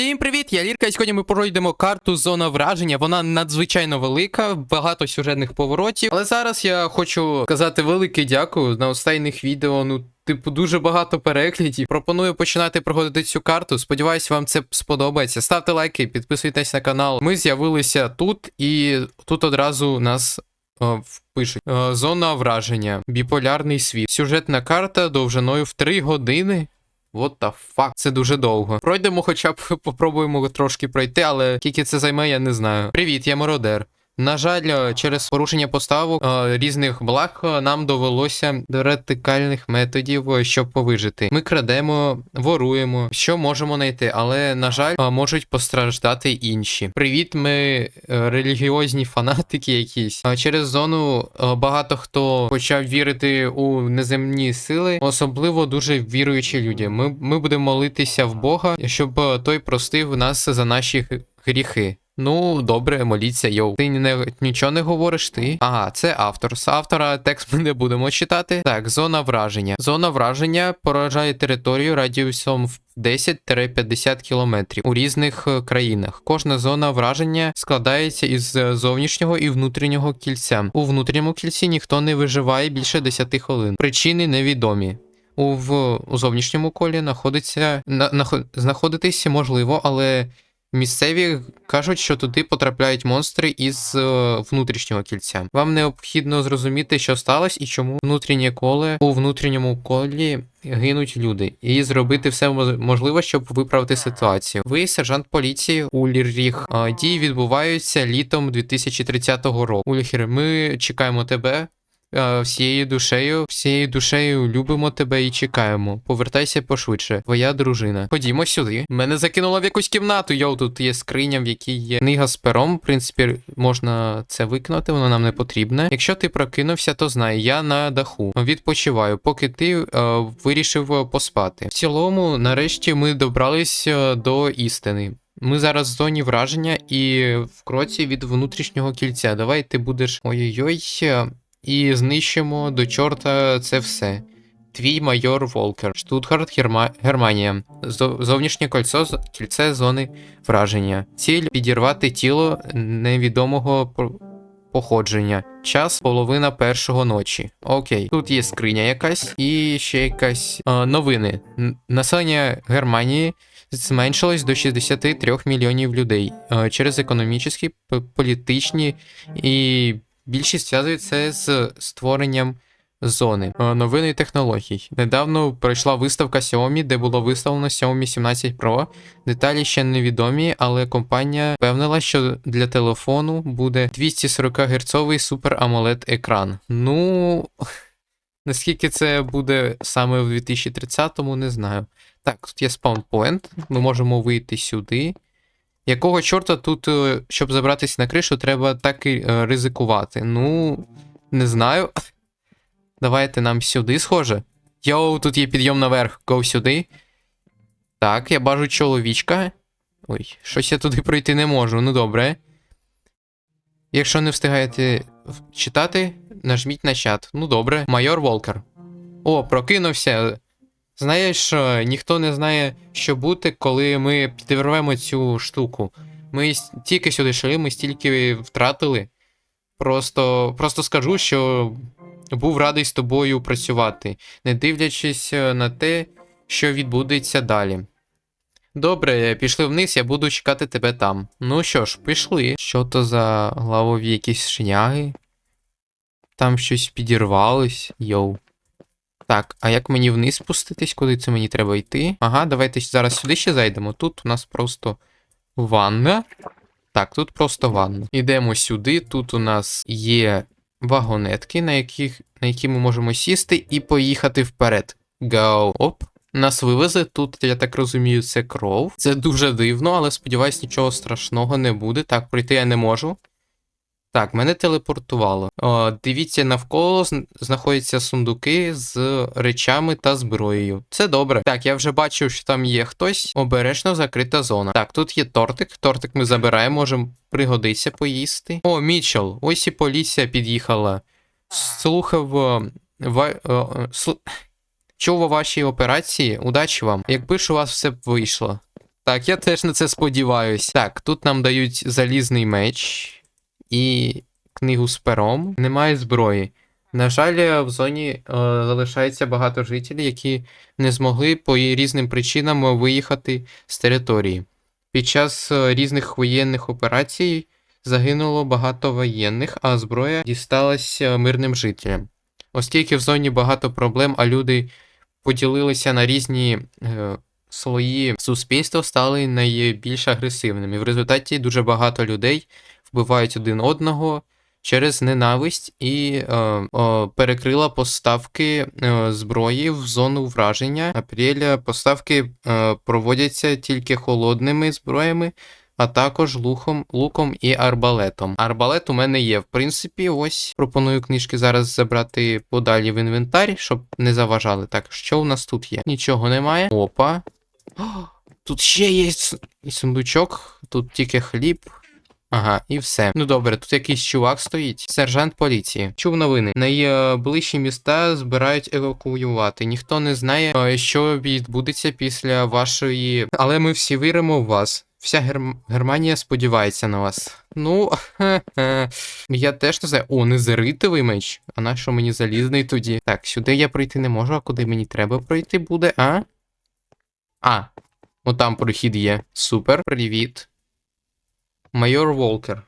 Всім привіт, я Лірка, і сьогодні ми пройдемо карту Зона враження. Вона надзвичайно велика, багато сюжетних поворотів. Але зараз я хочу сказати велике дякую на останніх відео. Ну, типу, дуже багато переглядів. Пропоную починати проходити цю карту. Сподіваюсь, вам це сподобається. Ставте лайки, підписуйтесь на канал. Ми з'явилися тут, і тут одразу нас. е, Пишуть Е, зона враження, біполярний світ, сюжетна карта довжиною в 3 години. What the fuck? Це дуже довго. Пройдемо, хоча б попробуємо трошки пройти, але скільки це займе, я не знаю. Привіт, я Мародер. На жаль, е, через порушення поставок е, різних благ е, нам довелося до радикальних методів, щоб повижити. Ми крадемо, воруємо, що можемо знайти, але на жаль, можуть постраждати інші. Привіт, ми релігіозні фанатики якісь. Через зону багато хто почав вірити у неземні сили, особливо дуже віруючі люди. Ми, ми будемо молитися в Бога, щоб той простив нас за наші гріхи. Ну, добре, моліться, йоу. Ти не, нічого не говориш, ти. Ага, це автор. З автора текст ми не будемо читати. Так, зона враження. Зона враження поражає територію радіусом в 10-50 кілометрів у різних е, країнах. Кожна зона враження складається із е, зовнішнього і внутрішнього кільця. У внутрішньому кільці ніхто не виживає більше 10 хвилин. Причини невідомі. У, в, у зовнішньому колі знаходиться, на, нахо- знаходитись можливо, але Місцеві кажуть, що туди потрапляють монстри із е, внутрішнього кільця. Вам необхідно зрозуміти, що сталося і чому внутрішнє коле у внутрішньому колі гинуть люди, і зробити все можливе, щоб виправити ситуацію. Ви сержант поліції Ульріх. Е, Дії відбуваються літом 2030 року. Ульхір, ми чекаємо тебе. Е, Всією душею, всією душею любимо тебе і чекаємо. Повертайся пошвидше. Твоя дружина. Ходімо сюди. Мене закинуло в якусь кімнату. Йоу, тут є скриня, в якій є книга з пером. В принципі, можна це викинути, воно нам не потрібне. Якщо ти прокинувся, то знай, я на даху. Відпочиваю, поки ти е, вирішив е, поспати. В цілому, нарешті, ми добрались е, до істини. Ми зараз в зоні враження і в кроці від внутрішнього кільця. Давай ти будеш ой-ой-ой. І знищимо до чорта це все. Твій майор Волкер, Штутгарт, Герма... Германія. Зовнішнє кольцо, кільце зони враження. Ціль підірвати тіло невідомого походження. Час половина першого ночі. Окей. Тут є скриня якась і ще якась е, новини. Населення Германії зменшилось до 63 мільйонів людей е, через економічні, політичні і більшість зв'язують це з створенням зони. Е, Новини технологій. Недавно пройшла виставка Xiaomi, де було виставлено Xiaomi 17 Pro. Деталі ще невідомі, але компанія впевнила, що для телефону буде 240 Гц Super AMOLED екран. Ну. Наскільки це буде саме в 2030-му, не знаю. Так, тут є спаунпоінт, ми можемо вийти сюди. Якого чорта тут, е, щоб забратися на кришу, треба так і е, ризикувати? Ну, не знаю. Давайте нам сюди схоже. Йоу, тут є підйом наверх, go сюди. Так, я бачу чоловічка. Ой, щось я туди пройти не можу, ну добре. Якщо не встигаєте читати, нажміть на чат. Ну добре. Майор Волкер. О, прокинувся. Знаєш, ніхто не знає, що бути, коли ми підірвемо цю штуку. Ми стільки сюди йшли, ми стільки втратили. Просто, просто скажу, що був радий з тобою працювати, не дивлячись е, на те, що відбудеться далі. Добре, пішли вниз, я буду чекати тебе там. Ну що ж, пішли. Що то за главові якісь шняги? Там щось підірвалось, йоу. Так, а як мені вниз спуститись, куди це мені треба йти? Ага, давайте зараз сюди ще зайдемо. Тут у нас просто ванна. Так, тут просто ванна. Ідемо сюди. Тут у нас є вагонетки, на, яких, на які ми можемо сісти і поїхати вперед. Go. Оп. Нас вивезли. Тут, я так розумію, це кров. Це дуже дивно, але сподіваюсь, нічого страшного не буде. Так, пройти я не можу. Так, мене телепортувало. О, дивіться, навколо знаходяться сундуки з речами та зброєю. Це добре. Так, я вже бачив, що там є хтось. Обережно закрита зона. Так, тут є тортик. Тортик ми забираємо, можемо пригодиться поїсти. О, Мічел, ось і поліція під'їхала. Слухав. ва, е, е, сл... Чув у вашій операції. Удачі вам. Якби ж у вас все вийшло. Так, я теж на це сподіваюсь. Так, тут нам дають залізний меч і книгу з пером. Немає зброї. На жаль, в зоні е, залишається багато жителів, які не змогли по різним причинам виїхати з території. Під час е, різних воєнних операцій загинуло багато воєнних, а зброя дісталася мирним жителям. Оскільки в зоні багато проблем, а люди поділилися на різні е, слої суспільства, стали найбільш агресивними. В результаті дуже багато людей вбивають один одного через ненависть і е, е, перекрила поставки е, зброї в зону враження. Апріля поставки е, проводяться тільки холодними зброями, а також луком, луком і арбалетом. Арбалет у мене є. В принципі, ось пропоную книжки зараз забрати подалі в інвентар, щоб не заважали. Так, що у нас тут є? Нічого немає. Опа. О, тут ще є сундучок, тут тільки хліб. Ага, і все. Ну добре, тут якийсь чувак стоїть. Сержант поліції. Чув новини. Найближчі міста збирають евакуювати. Ніхто не знає, е, що відбудеться після вашої. Але ми всі віримо в вас. Вся Герм... Германія сподівається на вас. Ну, я теж не знаю. О, незаритовий меч. А на що мені залізний тоді? Так, сюди я пройти не можу, а куди мені треба пройти буде, а? А, отам прохід є. Супер, привіт. Майор Волкер.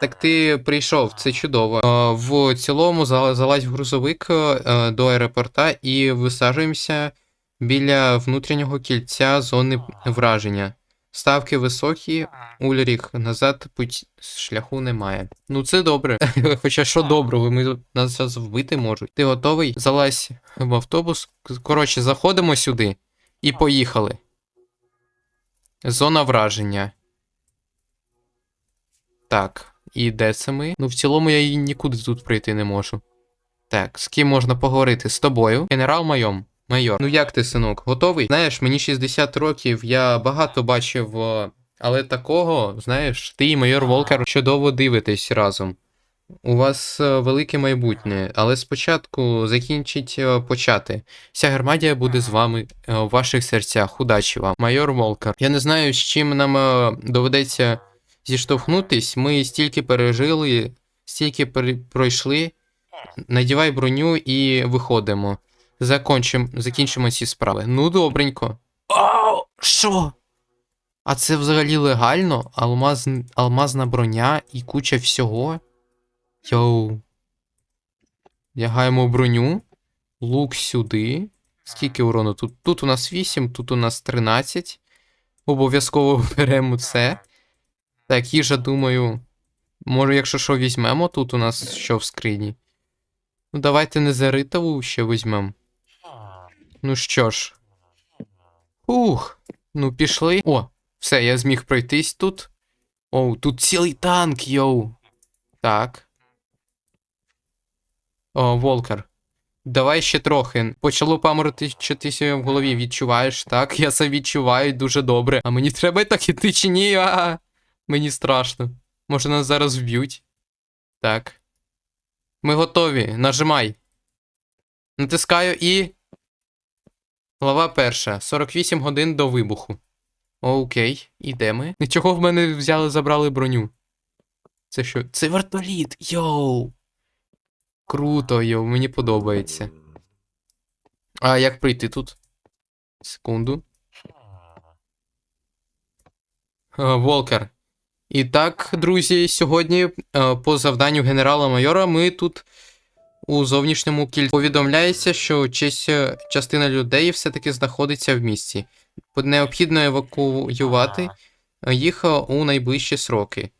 Так ти прийшов, це чудово. Е, В цілому залазь в грузовик е, до аеропорта і висаджуємося біля внутрішнього кільця зони враження. Ставки високі, Ульріх, назад путь шляху немає. Ну це добре. Хоча що доброго, ми нас зараз вбити можуть. Ти готовий? Залазь в автобус. Коротше, заходимо сюди і поїхали. Зона враження. Так, і де це ми? Ну, в цілому я її нікуди тут пройти не можу. Так, з ким можна поговорити? З тобою? Генерал майом. Майор. Ну як ти, синок, готовий? Знаєш, мені 60 років, я багато бачив, е, але такого, знаєш, ти і майор Волкер чудово дивитесь разом. У вас е, велике майбутнє, але спочатку закінчіть е, почати. Вся Германія буде з вами е, в ваших серцях. Удачі вам. Майор Волкер. Я не знаю, з чим нам е, доведеться зіштовхнутись. Ми стільки пережили, стільки пройшли. Надівай броню і виходимо. Закончим, закінчимо ці справи. Ну, добренько. О, що? А це взагалі легально? Алмаз, алмазна броня і куча всього. Йоу. Вдягаємо броню. Лук сюди. Скільки урону? Тут, тут у нас 8, тут у нас 13. Обов'язково беремо це. Так, їжа, думаю. Може, якщо що візьмемо, тут у нас що в скрині. Ну, давайте незаритову ще візьмемо. Ну що ж. Ух. Ну, пішли. О, все, я зміг пройтись тут. Оу, тут цілий танк, йоу. Так. О, Волкер. Давай ще трохи. Почало паморочитися в голові. Відчуваєш, так? Я це відчуваю дуже добре. А мені треба так іти чи ні? А, мені страшно. Може нас зараз вб'ють. Так. Ми готові. Нажимай. Натискаю і. Глава перша. 48 годин до вибуху. Окей, і ми? Нічого в мене взяли, забрали броню. Це що? Це вертоліт! Йоу! Круто, йоу, мені подобається. А як прийти тут? Секунду. А, Волкер. І так, друзі, сьогодні е, по завданню генерала-майора ми тут у зовнішньому кільці повідомляється, що чесь е, частина людей все-таки знаходиться в місті. Необхідно евакуювати е, їх у найближчі сроки.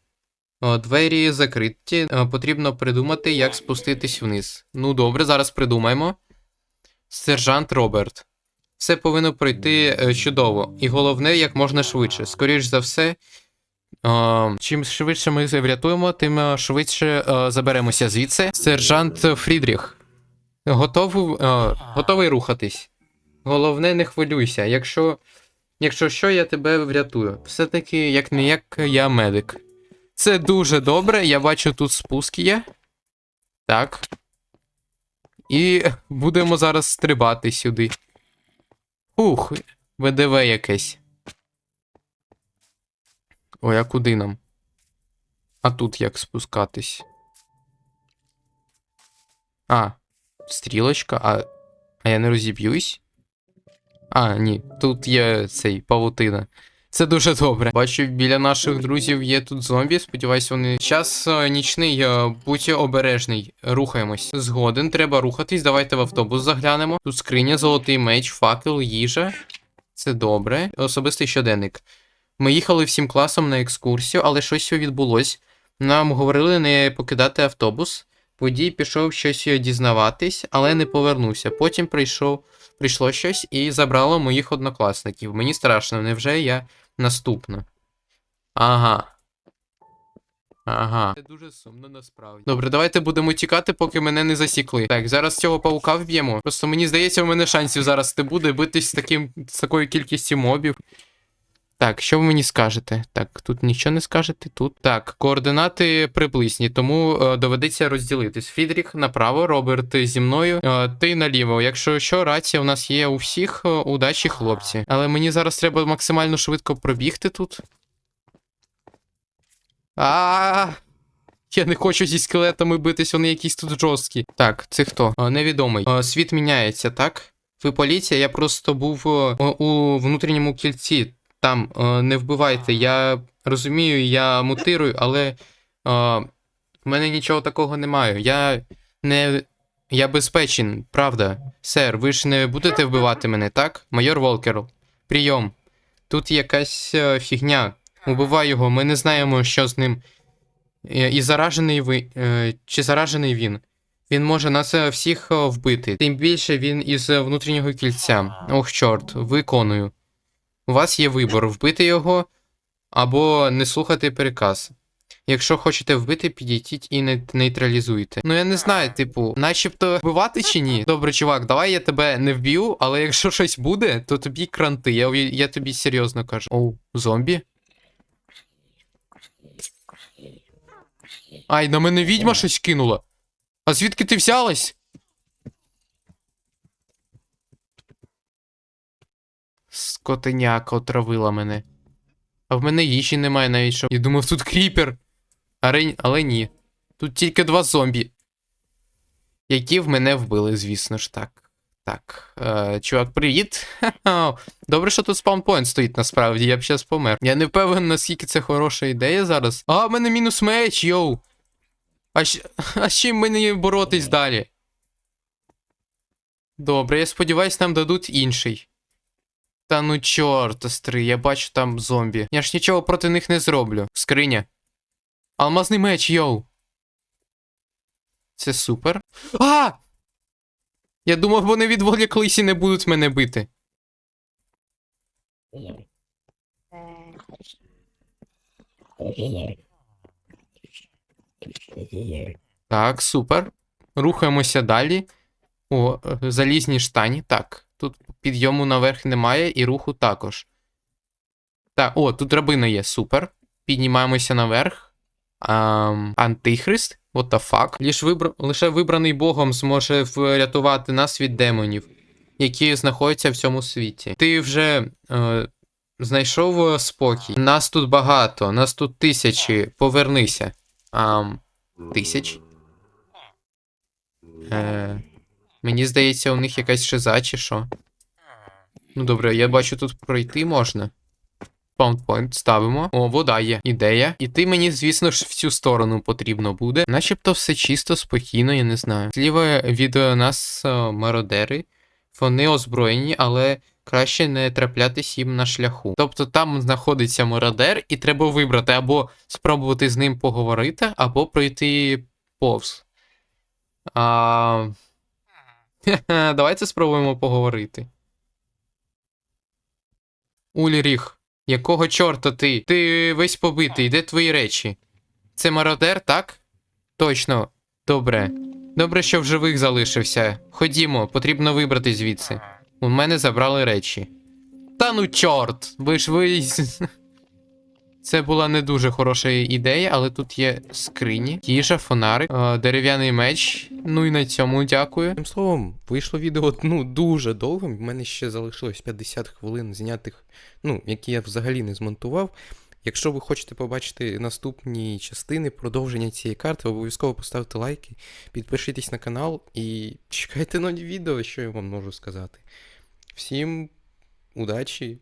Двері закриті, потрібно придумати, як спуститись вниз. Ну добре, зараз придумаємо. Сержант Роберт. Все повинно пройти чудово. І головне, як можна швидше. Скоріш за все, чим швидше ми врятуємо, тим е, швидше е, заберемося звідси. Сержант Фрідріх. Готовий, е, готовий рухатись. Головне, не хвилюйся. Якщо, якщо що, я тебе врятую. Все-таки, як не як я медик. Це дуже добре. Я бачу, тут спуск є. Так. І будемо зараз стрибати сюди. Ух, ВДВ якесь. Ой, а куди нам? А тут як спускатись? А, стрілочка, а. А я не розіб'юсь? А, ні, тут є цей павутина. Це дуже добре. Бачу, біля наших друзів є тут зомбі. Сподіваюсь, вони. Час е, нічний, е, будь обережний. Рухаємось. Згоден, треба рухатись. Давайте в автобус заглянемо. Тут скриня, золотий меч, факел, їжа. Це добре. Особистий щоденник. Ми їхали всім класом на екскурсію, але щось відбулось. Нам говорили не покидати автобус. Водій пішов щось дізнаватись, але не повернувся. Потім прийшов, прийшло щось і забрало моїх однокласників. Мені страшно, невже я наступна? Ага. Ага. Це дуже сумно насправді. Добре, давайте будемо тікати, поки мене не засікли. Так, зараз цього паука вб'ємо. Просто мені здається, у мене шансів зараз не буде битись з таким з такою кількістю мобів. Так, що ви мені скажете? Так, тут нічого не скажете. Тут так, координати приблизні, тому е, доведеться розділитись. Фідрік направо, Роберт зі мною, е, ти наліво. Якщо що, рація у нас є у всіх, е, удачі, хлопці. Але мені зараз треба максимально швидко пробігти тут. А. Я не хочу зі скелетами битись, вони якісь тут жорсткі. Так, це хто? Е, Невідомий. Е, Світ міняється, так? Ви поліція, я просто був е, у внутрішньому кільці. Там е, не вбивайте. Я розумію, я мутирую, але е, в мене нічого такого немає. Я не. Я безпечен, правда. Сер, ви ж не будете вбивати мене, так? Майор Волкер, прийом. Тут якась е, фігня. Убивай його, ми не знаємо, що з ним. І заражений ви. Чи заражений він? Він може нас всіх вбити. Тим більше він із внутрішнього кільця. Ох, чорт, виконую. У вас є вибор вбити його або не слухати переказ. Якщо хочете вбити, підійдіть і не нейтралізуйте. Ну я не знаю, типу, начебто вбивати чи ні? Добре, чувак, давай я тебе не вб'ю, але якщо щось буде, то тобі кранти. Я, я тобі серйозно кажу. Оу, зомбі? Ай, на мене відьма щось кинула. А звідки ти взялась? Скотиняка отравила мене. А в мене їжі немає навіть що. Я думав, тут кріпер. Але, але ні. Тут тільки два зомбі. Які в мене вбили, звісно ж так. Так. Е, чувак, привіт. Добре, що тут спаунпойнт стоїть насправді, я б щас помер. Я не впевнений, наскільки це хороша ідея зараз. А, в мене мінус меч, йоу. А з чим мені боротись далі? Добре, я сподіваюсь, нам дадуть інший. Та ну чорт, стри, я бачу там зомбі. Я ж нічого проти них не зроблю. Скриня. Алмазний меч, йоу. Це супер. А! Я думав, вони відволіклись і не будуть мене бити. Так, супер. Рухаємося далі. О, е, залізні штані. Так, тут підйому наверх немає і руху також. Так, о, тут драбина є, супер. Піднімаємося наверх. Ам, антихрист? What the fuck? Лиш вибра... Лише вибраний Богом зможе врятувати нас від демонів, які знаходяться в цьому світі. Ти вже е, знайшов е, спокій. Нас тут багато, нас тут тисячі. Повернися. Ам, тисяч? Е, мені здається, у них якась шиза чи що. Ну добре, я бачу, тут пройти можна. Спаунпойнт ставимо. О, вода є. Ідея. Іти мені, звісно ж, в цю сторону потрібно буде. Начебто все чисто, спокійно, я не знаю. Зліва від нас е, мародери. Вони озброєні, але краще не траплятись їм на шляху. Тобто там знаходиться мародер, і треба вибрати або спробувати з ним поговорити, або пройти повз. А... Давайте спробуємо поговорити. Ульріх, якого чорта ти? Ти весь побитий, де твої речі? Це мародер, так? Точно. Добре. Добре, що в живих залишився. Ходімо, потрібно вибрати звідси. У мене забрали речі. Та ну чорт! Ви ж ви. Це була не дуже хороша ідея, але тут є скрині, їжа, фонарик, е, дерев'яний меч. Ну і на цьому дякую. Тим словом, вийшло відео ну дуже довгим. В мене ще залишилось 50 хвилин знятих, ну, які я взагалі не змонтував. Якщо ви хочете побачити наступні частини продовження цієї карти, обов'язково поставте лайки, підпишитесь на канал і чекайте нові відео, що я вам можу сказати. Всім удачі!